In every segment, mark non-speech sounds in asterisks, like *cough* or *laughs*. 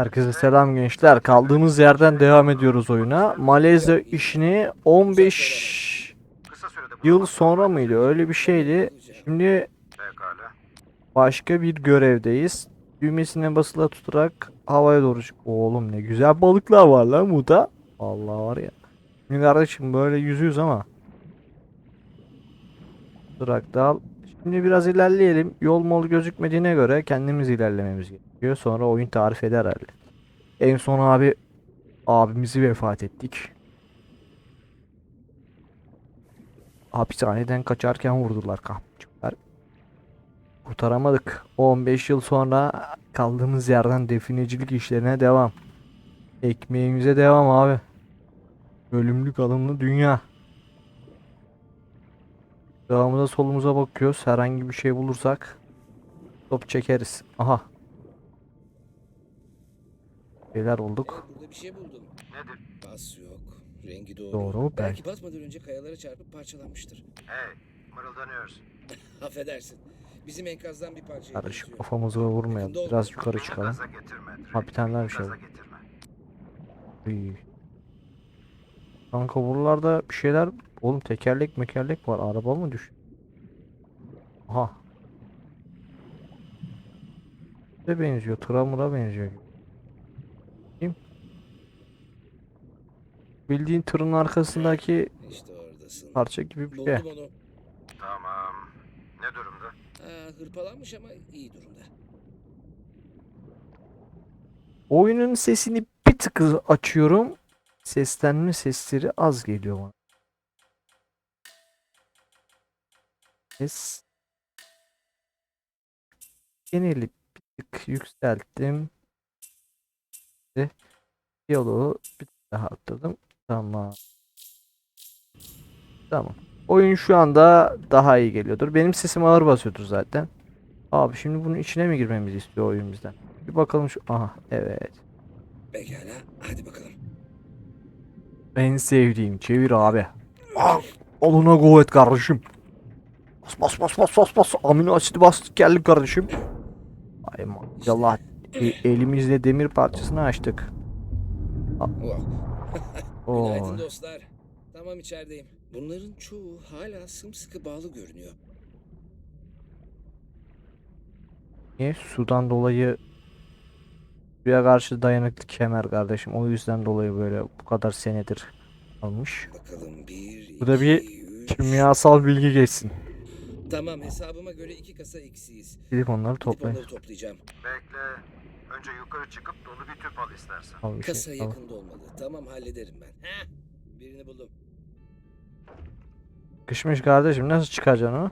Herkese selam gençler. Kaldığımız yerden devam ediyoruz oyuna. Malezya işini 15 Kısa sürede yıl sonra mıydı? Öyle bir şeydi. Şimdi başka bir görevdeyiz. Düğmesine basılı tutarak havaya doğru. Oğlum ne güzel balıklar var lan burada. Vallahi var ya. Şimdi kardeşim böyle yüzüyoruz ama. Durak dal. Şimdi biraz ilerleyelim. Yol mol gözükmediğine göre kendimiz ilerlememiz gerekiyor. Sonra oyun tarif eder herhalde. En son abi abimizi vefat ettik. Hapishaneden kaçarken vurdular kapçıklar. Kurtaramadık. 15 yıl sonra kaldığımız yerden definecilik işlerine devam. Ekmeğimize devam abi. Ölümlük alımlı dünya. Sağımıza solumuza bakıyoruz. Herhangi bir şey bulursak top çekeriz. Aha. Şeyler olduk. Burada bir şey buldum. Nedir? Bas yok. Rengi doğru. Doğru, Belki basmadan önce kayalara çarpıp parçalanmıştır. Hey, mırıldanıyorsun. *laughs* Affedersin. Bizim enkazdan bir parça Karışık kafamızı vurmayalım. Biraz yukarı çıkalım. Ha bir tane daha bir şey. İyi. Kanka buralarda bir şeyler oğlum tekerlek mekerlek var araba mı düş? Aha. Ne benziyor? Tıra mıra benziyor. gibi. Kim? Bildiğin tırın arkasındaki İşte oradasın. parça gibi bir şey. Buldum onu. Tamam. Ne durumda? Ha, hırpalanmış ama iyi durumda. Oyunun sesini bir tık açıyorum. Seslenme sesleri az geliyor bana. Ses. Geneli bir tık yükselttim. Ve Diyaloğu bir tık daha arttırdım. Tamam. Tamam. Oyun şu anda daha iyi geliyordur. Benim sesim ağır basıyordur zaten. Abi şimdi bunun içine mi girmemizi istiyor oyun bizden? Bir bakalım şu. Aha evet. Pekala. Hadi bakalım. En sevdiğim çevir abi. Alına kuvvet kardeşim. Bas bas bas bas bas bas. Amino asidi bas geldik kardeşim. Ay maşallah. E, elimizle demir parçasını açtık. Oo. *laughs* Günaydın dostlar. Tamam içerideyim. Bunların çoğu hala sımsıkı bağlı görünüyor. Niye? Sudan dolayı suya karşı dayanıklı kemer kardeşim. O yüzden dolayı böyle bu kadar senedir almış. Bakalım bir, Bu da bir iki, üç. Kimyasal bilgi geçsin. Tamam hesabıma göre iki kasa eksiyiz. Gidip onları Gidip toplayın. onları toplayacağım. Bekle. Önce yukarı çıkıp dolu bir tüp al istersen. Al bir şey, Kasa al. yakında olmalı. Tamam hallederim ben. Heh, birini buldum. Kışmış kardeşim nasıl çıkaracaksın onu?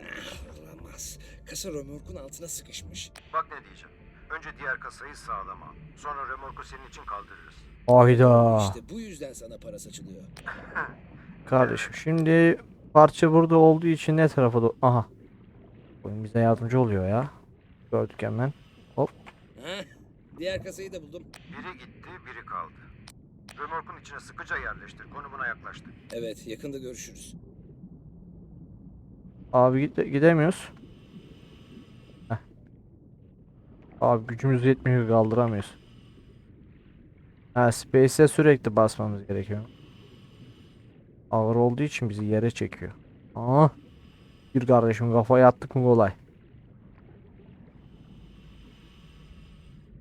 Ah, olamaz. Kasa römorkun altına sıkışmış. Bak ne diyeceğim. Önce diğer kasayı sağlama. Sonra remorku senin için kaldırırız. Hayda. İşte bu yüzden sana para saçılıyor. *laughs* Kardeşim şimdi parça burada olduğu için ne tarafa doğru... Aha. Oyun bize yardımcı oluyor ya. Gördük hemen. Heh, diğer kasayı da buldum. Biri gitti, biri kaldı. Remorkun içine sıkıca yerleştir. Konumuna yaklaştı. Evet yakında görüşürüz. Abi gide- gidemiyoruz. Heh. Abi gücümüz yetmiyor kaldıramıyoruz. Ha Space'e sürekli basmamız gerekiyor. Ağır olduğu için bizi yere çekiyor. Aa. Bir kardeşim kafaya attık mı kolay.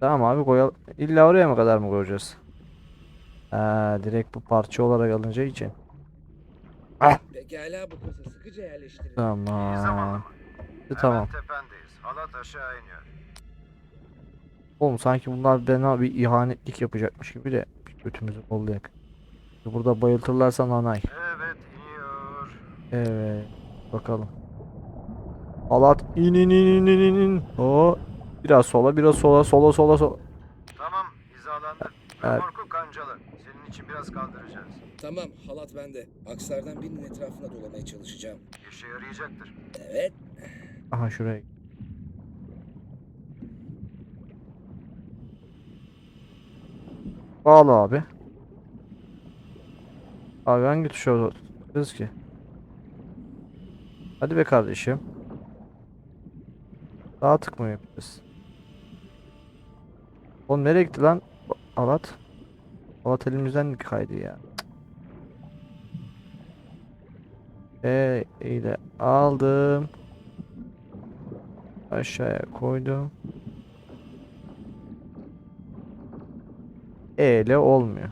Tamam abi koyalım. İlla oraya mı kadar mı koyacağız? Ha, direkt bu parça olarak alınacağı için. Pekala bu kasa sıkıca yerleştirin. Tamam. Tamam. Hemen tependeyiz. Halat aşağı iniyor. Oğlum sanki bunlar bana bir ihanetlik yapacakmış gibi de bir götümüzü kollayak. Burada bayıltırlarsa nanay. Evet, iniyor. Evet. Bakalım. Alat in in in in in in. O biraz sola biraz sola sola sola sola. Tamam, hizalandı. Evet. Remorku kancalı. Senin için biraz kaldıracağız. Tamam halat bende. Akslardan birinin etrafına dolamaya çalışacağım. İşe yarayacaktır. Evet. Aha şuraya. Bağla abi. Abi hangi tuşa basıyoruz ki? Hadi be kardeşim. Daha tık mı yapacağız? Nereye gitti lan? Alat. Alat elimizden kaydı ya. E ile aldım. Aşağıya koydum. E ile olmuyor.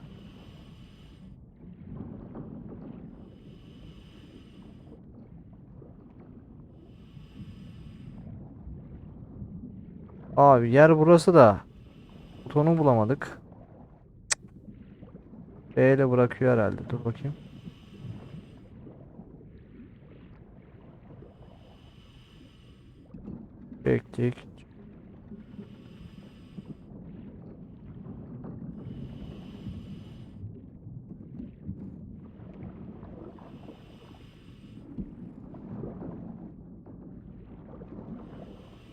Abi yer burası da butonu bulamadık. B ile bırakıyor herhalde. Dur bakayım. Çektik.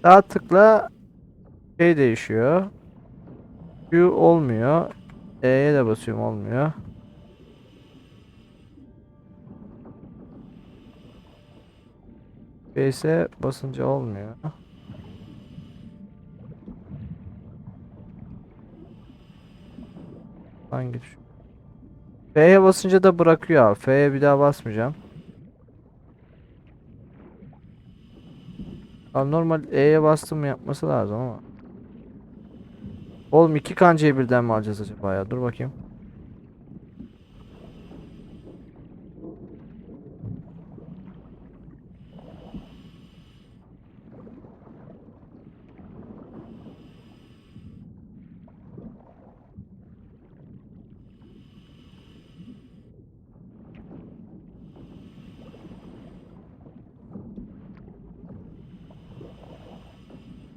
Sağ tıkla şey değişiyor. Q olmuyor. E'ye de basıyorum olmuyor. Space'e basınca olmuyor. Hangi? F'ye basınca da bırakıyor abi. F'ye bir daha basmayacağım. Abi normal E'ye bastım yapması lazım ama. Oğlum iki kancayı birden mi alacağız acaba ya? Dur bakayım.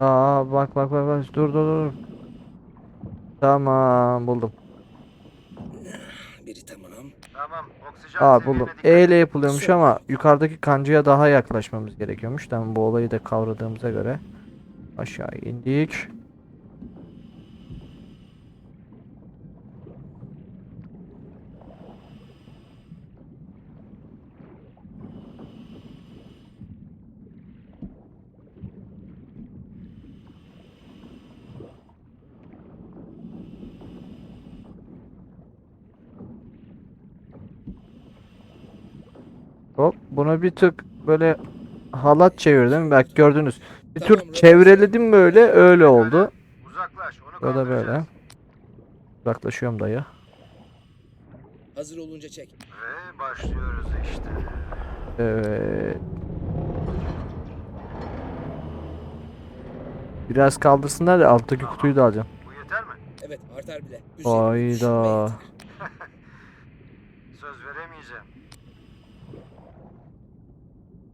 Aa bak bak bak bak dur dur dur. Tamam buldum. Biri tamam. Tamam. Oksijen Aa buldum. E ile yapılıyormuş ama yukarıdaki kancaya daha yaklaşmamız gerekiyormuş. Tamam bu olayı da kavradığımıza göre aşağı indik. Hop buna bir tık böyle halat çevirdim. Bak gördünüz. Bir Tamam, tür çevreledim böyle öyle oldu. Uzaklaş. Onu da böyle. Uzaklaşıyorum dayı. Hazır olunca çek. Ve başlıyoruz işte. Evet. Biraz kaldırsınlar da alttaki kutuyu da alacağım. Bu yeter mi? Evet artar bile. Hayda.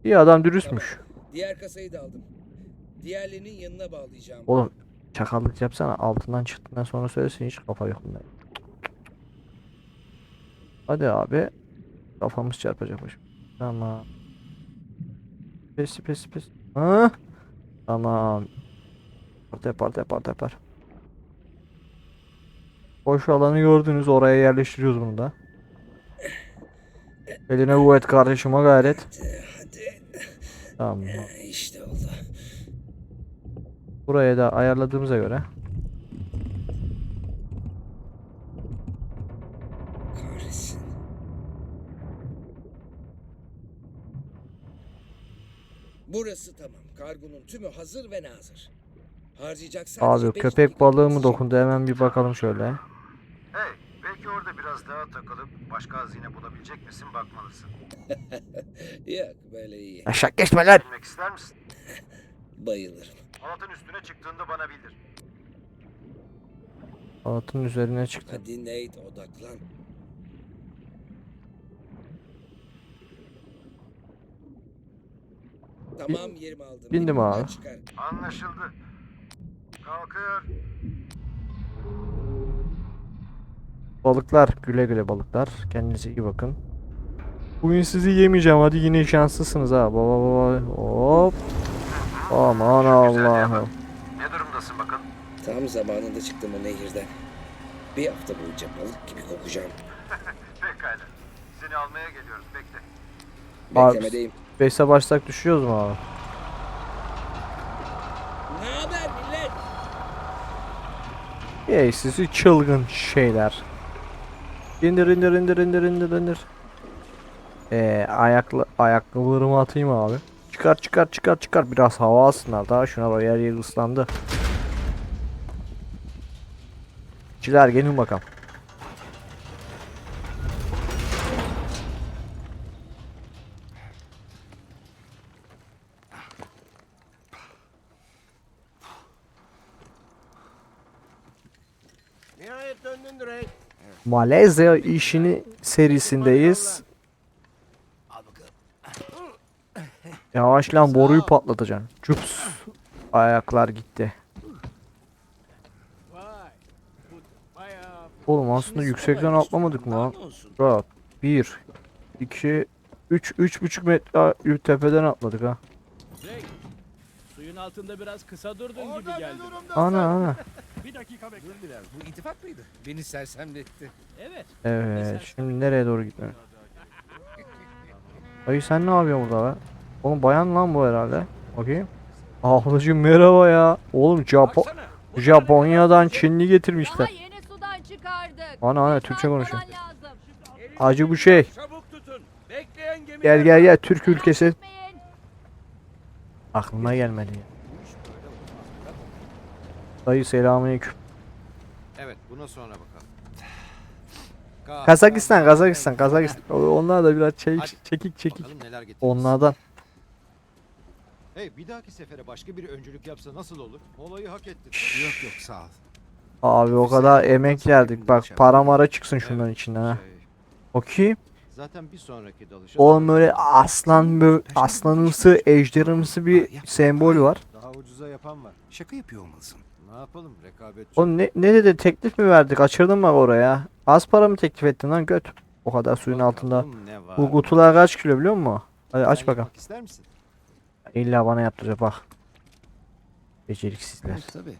İyi adam dürüstmüş. Diğer kasayı da aldım. Diğerlerinin yanına bağlayacağım. Oğlum çakallık yapsana altından çıktıktan sonra söylesin hiç kafa yok bunda. Hadi abi. Kafamız çarpacak başım. Tamam. Pes pes pes. Ha? Tamam. Tepar tepar tepar. Boş alanı gördünüz oraya yerleştiriyoruz bunu da. Eline kuvvet kardeşim o gayret. Hadi, hadi. Tamam. İşte oldu. Buraya da ayarladığımıza göre. Kahretsin. Burası tamam. Kargonun tümü hazır ve nazır. Harcayacak sadece Abi köpek balığı mı dokundu hemen bir bakalım şöyle. Hey, belki orada biraz daha takılıp başka hazine bulabilecek misin bakmalısın. *laughs* Yok böyle iyi. Aşağı geçme lan. Bilmek ister misin? *laughs* Bayılırım. Halatın üstüne çıktığında bana bildir. Altın üzerine çıktı. Hadi Nate odaklan. Tamam yerimi aldım. Bindim abi. Çıkar. Anlaşıldı. Kalkıyor. Balıklar güle güle balıklar. Kendinize iyi bakın. Bugün sizi yemeyeceğim. Hadi yine şanslısınız ha. Baba baba. Hop. Aman Allah'ım. Ne durumdasın bakalım? Tam zamanında çıktım o nehirden. Bir hafta boyunca balık gibi kokacağım. *laughs* Pekala. Seni almaya geliyoruz. Bekle. Beklemedeyim. Beşe başsak düşüyoruz mu abi? Ne haber millet? Ey sizi çılgın şeyler. İndir indir indir indir indir indir. Ee, ayaklı ayakkabılarımı atayım abi. Çıkar çıkar çıkar çıkar biraz hava alsınlar daha şuna bak yer yer ıslandı. Çiler gelin bakalım. Malezya işini serisindeyiz. Yavaş lan boruyu patlatacaksın. Cups. Ayaklar gitti. Oğlum aslında yüksekten atlamadık mı lan? Rahat. 1 2 3 3,5 metre tepeden atladık ha. Altında biraz kısa durdun gibi geldi. Ana ana. *laughs* Bir dakika bekle. Dur biraz. Bu ittifak mıydı? Beni sersemletti. Evet. Evet şimdi nereye doğru gitmem? Dayı sen ne yapıyorsun burada be? Oğlum bayan lan bu herhalde. Bakayım. Ablacım merhaba ya. Oğlum Japo Baksana. Japonya'dan Çinli getirmişler. Daha yeni sudan çıkardık. Ana ana Türkçe konuşuyor. Acı bu şey. Çabuk tutun. Bekleyen gemi. Gel gel gel Türk ülkesi. Aklıma gelmedi ya. Dayı selamünaleyküm. Evet buna sonra bakalım. Ka- *sighs* Kazakistan, Kazakistan, Kazakistan. Onlar da biraz çekik çekik çekik. Onlardan. Hey bir dahaki sefere başka bir öncülük yapsa nasıl olur? Olayı hak ettin. Yok yok sağ ol. Abi o kadar emek verdik. Bak para mara çıksın şundan içinden ha. Okey. Zaten bir sonraki dalışa... Oğlum böyle aslan böyle aslanımsı, ejderimsi bir sembol var. Daha ucuza yapan var. Şaka yapıyor olmalısın. Ne yapalım rekabet çok. O ne, ne dedi teklif mi verdik? Kaçırdın bak oraya. Az para mı teklif ettin lan göt? O kadar suyun altında. Bakalım var. Bu kutular kaç kilo biliyor musun? Hadi Sen aç bakalım. ister misin? İlla bana yaptıracak bak. Beceriksizler. Evet, tabii.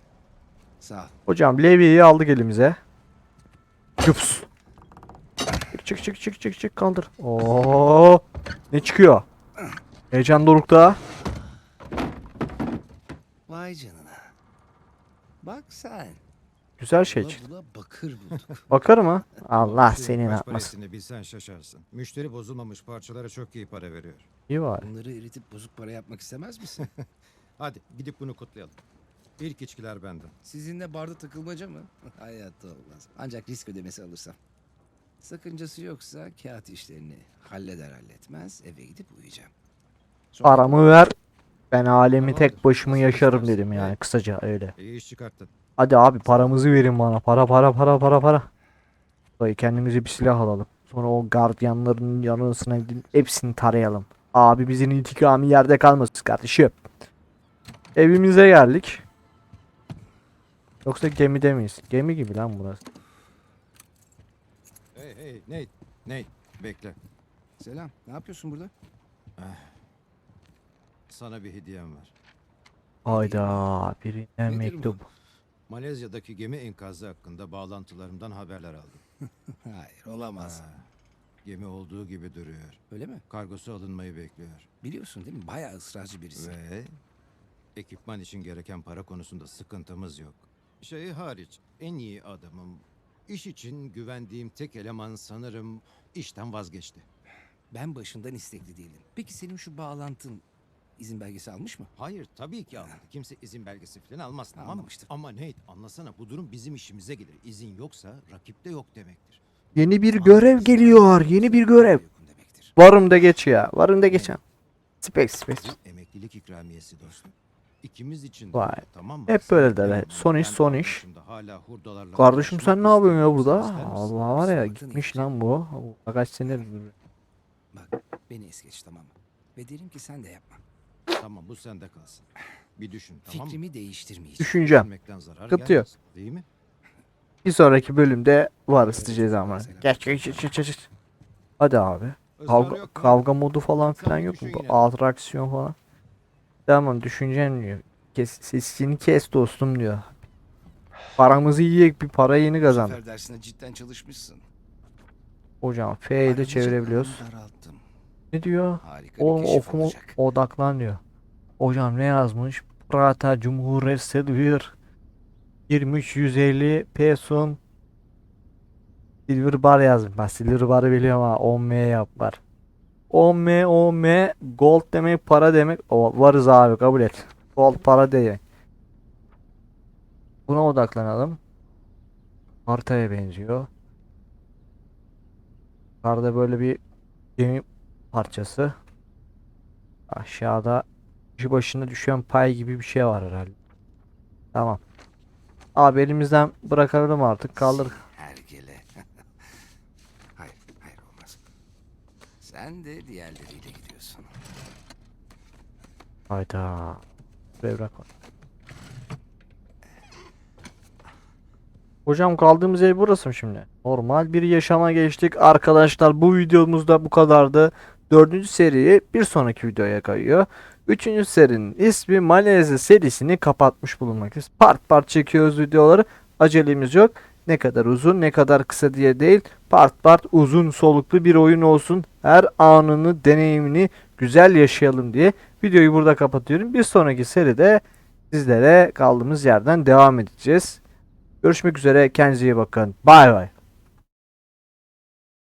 Sağ ol. Hocam levyeyi aldık elimize. Cups. Çık çık çık çık çık kaldır. Oo. Ne çıkıyor? Heyecan dorukta. Vay canına. Bak sen. Güzel şey çıktı. bula bakır bulduk. *laughs* Bakar mı? *laughs* Allah senin kaç atmasın. parasını bilsen şaşarsın. Müşteri bozulmamış parçalara çok iyi para veriyor. İyi var. Bunları eritip bozuk para yapmak istemez misin? *laughs* Hadi gidip bunu kutlayalım. İlk içkiler benden. Sizinle barda takılmaca mı? Hayatta olmaz. Ancak risk ödemesi alırsam. Sakıncası yoksa kağıt işlerini halleder halletmez eve gidip uyuyacağım. Sonra- Paramı ver. Ben alemi tek başıma yaşarım dedim yani kısaca öyle. İyi iş çıkarttın. Hadi abi paramızı verin bana. Para para para para para. Dayı kendimize bir silah alalım. Sonra o gardiyanların yanısına gidip hepsini tarayalım. Abimizin intikamı yerde kalmasın kardeşim. Evimize geldik. Yoksa gemide miyiz? Gemi gibi lan burası. Hey Nate. Nate bekle. Selam. Ne yapıyorsun burada? Sana bir hediyem var. Hayda birinden Nedir bu? mektup. Malezya'daki gemi enkazı hakkında bağlantılarımdan haberler aldım. *laughs* Hayır olamaz. Ha, gemi olduğu gibi duruyor. Öyle mi? Kargosu alınmayı bekliyor. Biliyorsun değil mi? Bayağı ısrarcı birisi. Ve ekipman için gereken para konusunda sıkıntımız yok. Şey hariç en iyi adamım. İş için güvendiğim tek eleman sanırım işten vazgeçti. Ben başından istekli değildim. Peki senin şu bağlantın izin belgesi almış mı? Hayır tabii ki almadı. Kimse izin belgesi falan almaz tamam mı? Anlamıştır. Ama Nate anlasana bu durum bizim işimize gelir. İzin yoksa rakipte yok demektir. Yeni bir görev geliyor. Yeni bir görev. Demektir. Varım da geç ya. Varım da geçen. Space space. Emeklilik ikramiyesi dostum. İkimiz için de Vay. tamam mı? Hep böyle derler. Son iş, son iş. Kardeşim sen ne yapıyorsun ya burada? Allah var ya gitmiş lan bu. Bu Kaç senedir. Bak beni es geç tamam mı? Ve derim ki sen de yapma. Tamam bu sende kalsın. Bir düşün tamam mı? Fikrimi değiştirmeyeceğim. Düşüneceğim. Düşünmekten zarar Sıkıntı yok. gelmez, Değil mi? Bir sonraki bölümde varız diyeceğiz ama. Geç geç geç geç geç. Hadi abi. Kavga, yok mu? kavga modu falan filan yok mu? Bu atraksiyon falan. Tamam düşüneceğim diyor. Kes, sesini kes dostum diyor. Paramızı yiyek bir para yeni Bu kazandık. sefer dersine cidden çalışmışsın. Hocam F'yi de Ayrıca çevirebiliyoruz. alanı daralttım. Ne diyor? Harika bir keşif okuma olacak. odaklan diyor. Hocam ne yazmış? Prata Cumhuriyeti diyor. 23 150 peson Silver bar yazmış. Ben silver barı biliyorum ha. 10M yap var. 10M 10M gold demek para demek. O varız abi kabul et. Gold para demek. Buna odaklanalım. Haritaya benziyor. Yukarıda böyle bir gemi parçası. Aşağıda kişi başına düşen pay gibi bir şey var herhalde. Tamam. Abi elimizden bırakalım artık. Kaldır. Hergele. hayır, hayır olmaz. Sen de diğerleriyle gidiyorsun. Hayda. Buraya bırak. Hocam kaldığımız yer burası mı şimdi? Normal bir yaşama geçtik. Arkadaşlar bu videomuzda bu kadardı. Dördüncü seriyi bir sonraki videoya kayıyor. Üçüncü serinin ismi Malezya serisini kapatmış bulunmaktayız. Part part çekiyoruz videoları. Acelemiz yok. Ne kadar uzun ne kadar kısa diye değil. Part part uzun soluklu bir oyun olsun. Her anını deneyimini güzel yaşayalım diye videoyu burada kapatıyorum. Bir sonraki seride sizlere kaldığımız yerden devam edeceğiz. Görüşmek üzere. Kendinize iyi bakın. Bay bay.